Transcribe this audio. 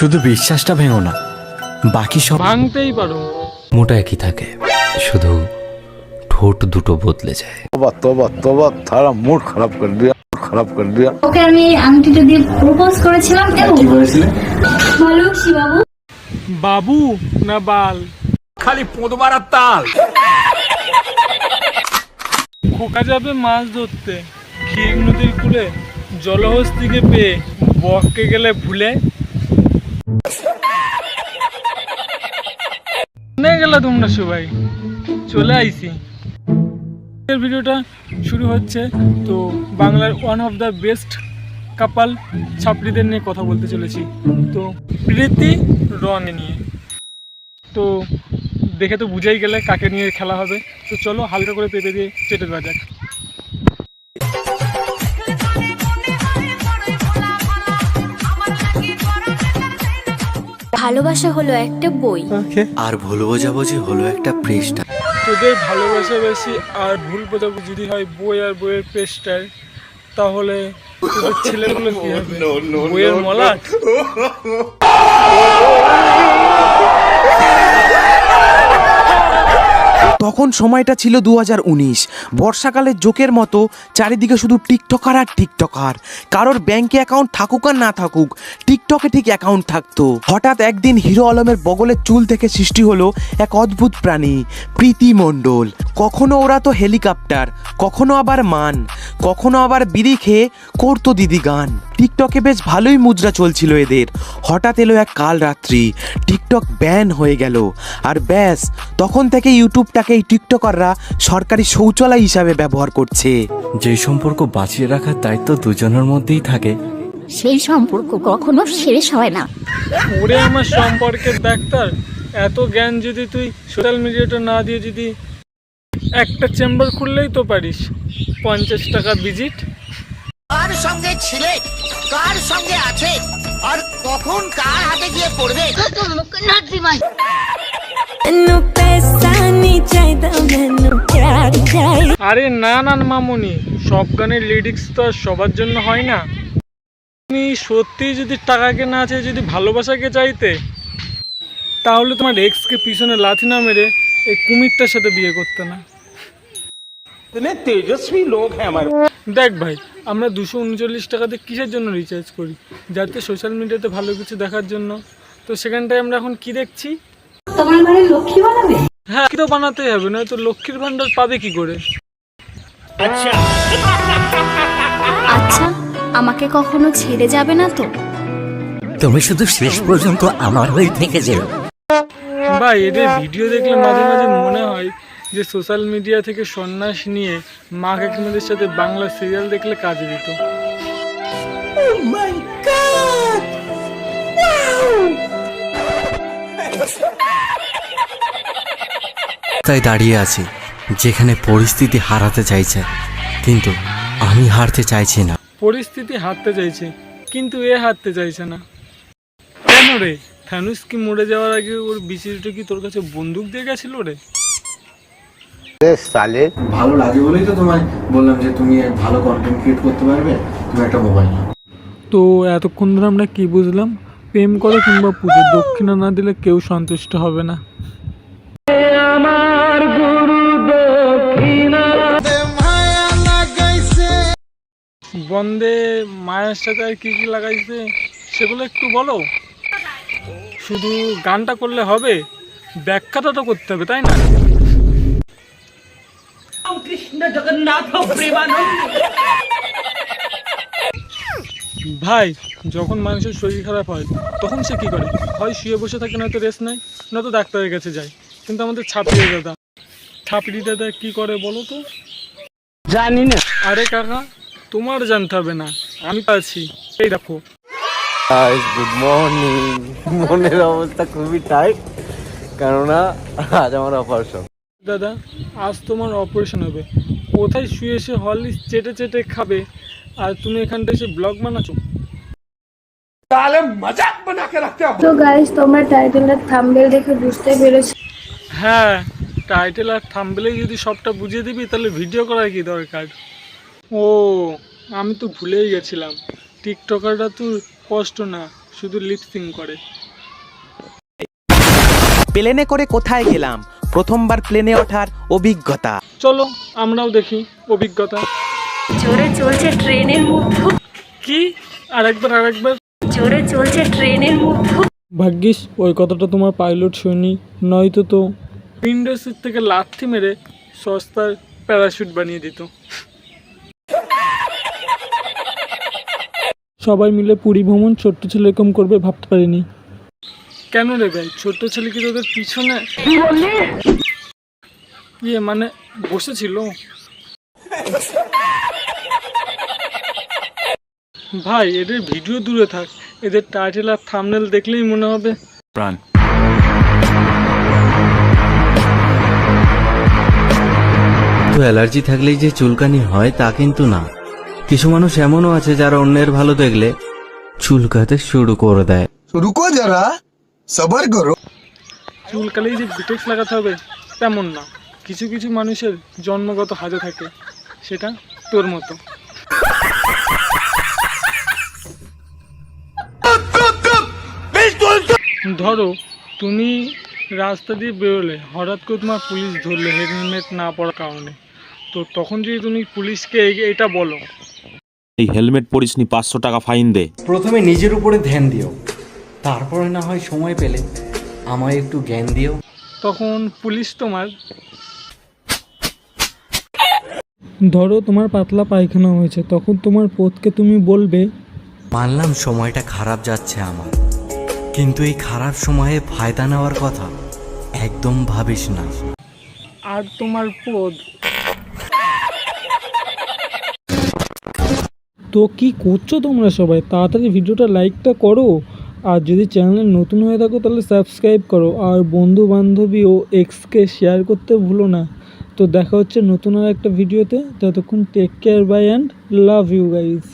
শুধু বিশ্বাসটা ভেঙো না বাকি সব ভাঙতেই পারো। মোটা একই থাকে শুধু ঠোঁট দুটো বদলে যায়। তোবা তোবা তোবা তারা মুড খারাপ করে দিয়া খারাপ করে দিয়া। ওকে আমি আংটিটা দিয়ে প্রপোজ করেছিলাম বাবু? বাবু না বাল? খালি পোদবার তাল। খোকা যাবে মাছ ধরতে ক্ষীর নদীর কূলে জলহস্তিকে পেয়ে বককে গেলে ভুলে। গেল তোমরা সবাই। চলে আইছি। ভিডিওটা শুরু হচ্ছে, তো বাংলার one of the best couple ছাপড়িদের নিয়ে কথা বলতে চলেছি। তো প্রীতি, রন নিয়ে। তো দেখে তো বুঝেই গেলে কাকে নিয়ে খেলা হবে। তো চলো হালকা করে পেঁপে দিয়ে চেটে দেওয়া যাক। ভালোবাসা হলো একটা বই আর ভুল বোঝাবুঝি হলো একটা পৃষ্ঠা তোদের ভালোবাসা বেশি আর ভুল বোঝাবুঝি যদি হয় বই আর বইয়ের পৃষ্ঠায় তাহলে ছেলেগুলো কি হবে বইয়ের মলাট তখন সময়টা ছিল দু বর্ষাকালের জোকের মতো চারিদিকে শুধু টিকটকার আর টিকটকার। কারোর ব্যাংকে অ্যাকাউন্ট থাকুক আর না থাকুক, টিকটকে ঠিক অ্যাকাউন্ট থাকতো। হঠাৎ একদিন হিরো আলমের বগলের চুল থেকে সৃষ্টি হলো এক অদ্ভুত প্রাণী, প্রীতি মণ্ডল। কখনো ওরা তো হেলিকপ্টার, কখনো আবার মান। কখনো আবার বিড়ি খেয়ে করতো দিদি গান। টিকটকে বেশ ভালোই মুদ্রা চলছিল এদের। হঠাৎ এলো এক কাল রাত্রি টিকটক ব্যান হয়ে গেল। আর ব্যাস তখন থেকে ইউটিউবটাকে এই টিকটকাররা সরকারি শৌচালয় হিসাবে ব্যবহার করছে। যে সম্পর্ক বাঁচিয়ে রাখার দায়িত্ব দুজনের মধ্যেই থাকে। সেই সম্পর্ক কখনো শেষ হয় না। ওরে আমার সম্পর্কের ডাক্তার এত জ্ঞান যদি তুই সোশ্যাল মিডিয়াটা না দিয়ে যদি একটা চেম্বার খুললেই তো পারিস। পঞ্চাশ টাকা ভিজিট। কার সঙ্গে ছিলে? কার সঙ্গে আছে? আর কখন কার হাতে গিয়ে পড়বে? আরে না না মামুনি সব গানের লিরিক্স তো আর সবার জন্য হয় না। তুমি সত্যি যদি টাকাকে না চাই যদি ভালোবাসাকে চাইতে তাহলে তোমার এক্সকে পিছনে লাথি না মেরে এই কুমিরটার সাথে বিয়ে করতে না। তেজস্বী লোক হ্যাঁ দেখ ভাই আমরা দুশো উনচল্লিশ টাকাতে কিসের জন্য রিচার্জ করি? যাতে সোশ্যাল মিডিয়াতে ভালো কিছু দেখার জন্য। তো সেখানটায় আমরা এখন কি দেখছি? তোমার ঘরে লক্ষ্মী বানাবে? হ্যাঁ কি তো বানাতেই হবে নয়তো লক্ষ্মীর ভান্ডার পাবে কি করে? আচ্ছা। আমাকে কখনো ছেড়ে যাবে না তো? তুমি শুধু শেষ পর্যন্ত আমার হয়ে থেকে যেও। ভাই এদের ভিডিও দেখলে মাঝে মাঝে মনে হয় যে সোশ্যাল মিডিয়া থেকে সন্ন্যাস নিয়ে মা কাকিমাদের সাথে বাংলা সিরিয়াল দেখলে কাজে দিত। তাই দাঁড়িয়ে আছি যেখানে পরিস্থিতি হারাতে চাইছে কিন্তু আমি হারতে চাইছি না। পরিস্থিতি হারতে চাইছে কিন্তু এ হারতে চাইছে না। কেন রে? থানুস কি মরে যাওয়ার আগে ওর বিচিরিটা কি তোর কাছে বন্দুক দিয়ে গেছিল রে? साले ভালো লাগে বলেই তো তোমায় বললাম যে তুমি ভালো কন্টেন্ট ক্রিয়েট করতে পারবে তুমি একটা মোবাইল নাও। তো এতক্ষণ ধরে আমরা কি বুঝলাম? প্রেম করো কিংবা পুজো দক্ষিণা না দিলে কেউ সন্তুষ্ট হবে না। বন্দে মায়ের সাথে আর কি কি লাগাইছে সেগুলো একটু বলো। শুধু গানটা করলে হবে ব্যাখ্যাটা তো করতে হবে তাই না? ভাই যখন মানুষের শরীর খারাপ হয় তখন সে কি করে? হয় শুয়ে বসে থাকে নয়তো রেস্ট নেয় নয়তো ডাক্তারের কাছে যায়। কিন্তু আমাদের ছাপড়ি দাদা। ছাপড়ি দাদা কি করে বলো তো? জানি না। আরে কাকা তোমার জানতে হবে না। আমি তো আছি। এই দেখো। গুড মর্নিং মনের অবস্থা খুবই টাইট কেননা আজ আমার অপারেশন দাদা আজ তোমার অপারেশন হবে। কোথায় শুয়ে এসে হরলিক্স চেটে চেটে খাবে? আর তুমি এখানটা এসে ব্লগ বানাচ্ছো তো গাইস তোমরা টাইটেলটা থাম্বনেল দেখে বুঝতে পেরেছ। হ্যাঁ টাইটেল আর থাম্বনেলেই যদি সবটা বুঝিয়ে দিবি তাহলে ভিডিও করার কি দরকার? ও আমি তো ভুলেই গেছিলাম। টিকটকারটা তো কষ্ট না শুধু লিপসিং করে। প্লেনে করে কোথায় গেলাম? প্রথমবার প্লেনে ওঠার অভিজ্ঞতা। চলো আমরাও দেখি অভিজ্ঞতা। জোরে চলছে ট্রেনের মধ্যে কি? আরেকবার আরেকবার। জোরে চলছে ট্রেনের মধ্যে ভাগ্যিস ওই কথাটা তোমার পাইলট শুনি নয়তো তো। উইন্ডো সিট থেকে লাথি মেরে সস্তার প্যারাশুট বানিয়ে দিত। সবাই মিলে পুরী ভ্রমণ ছোট্ট ছেলে এরকম করবে ভাবতে পারিনি। কেন রে ভাই? ছোট্ট ছেলে কি তোদের পিছনে? ইয়ে মানে বসেছিল। ভাই এদের ভিডিও দূরে থাক। এদের টাইটেল আর থামনেল দেখলেই মনে হবে। প্রাণ। তো অ্যালার্জি থাকলেই যে চুলকানি হয় তা কিন্তু না। কিছু মানুষ এমনও আছে যারা অন্যের ভালো দেখলে চুলকাতে শুরু করে দেয়। শুরু কর যারা। সবার করো চুলকালেই যে বিটেক্স লাগাতে হবে তেমন না। কিছু কিছু মানুষের জন্মগত হাজে থাকে সেটা তোর মতো। ধরো তুমি রাস্তা দিয়ে বেরোলে হঠাৎ করে তোমার পুলিশ ধরলে হেলমেট না পড়ার কারণে। তো তখন যদি তুমি পুলিশকে এটা বলো। এই হেলমেট পরিসনি পাঁচশো টাকা ফাইন দে। প্রথমে নিজের উপরে ধ্যান দিও। তারপরে না হয় সময় পেলে আমায় একটু জ্ঞান দিও। তখন পুলিশ তোমার ধরো তোমার পাতলা পায়খানা হয়েছে তখন তোমার পথকে তুমি বলবে মানলাম সময়টা খারাপ যাচ্ছে আমার কিন্তু এই খারাপ সময়ে ফায়দা নেওয়ার কথা একদম ভাবিস না। আর তোমার পদ তো কি করছ তোমরা সবাই? তাড়াতাড়ি ভিডিওটা লাইকটা করো। আর যদি চ্যানেলে নতুন হয়ে থাকো, তাহলে সাবস্ক্রাইব করো। আর বন্ধু বান্ধবী ও এক্সকে শেয়ার করতে ভুলো না। তো দেখা হচ্ছে নতুন আর একটা ভিডিওতে। ততক্ষণ take care bye and love you guys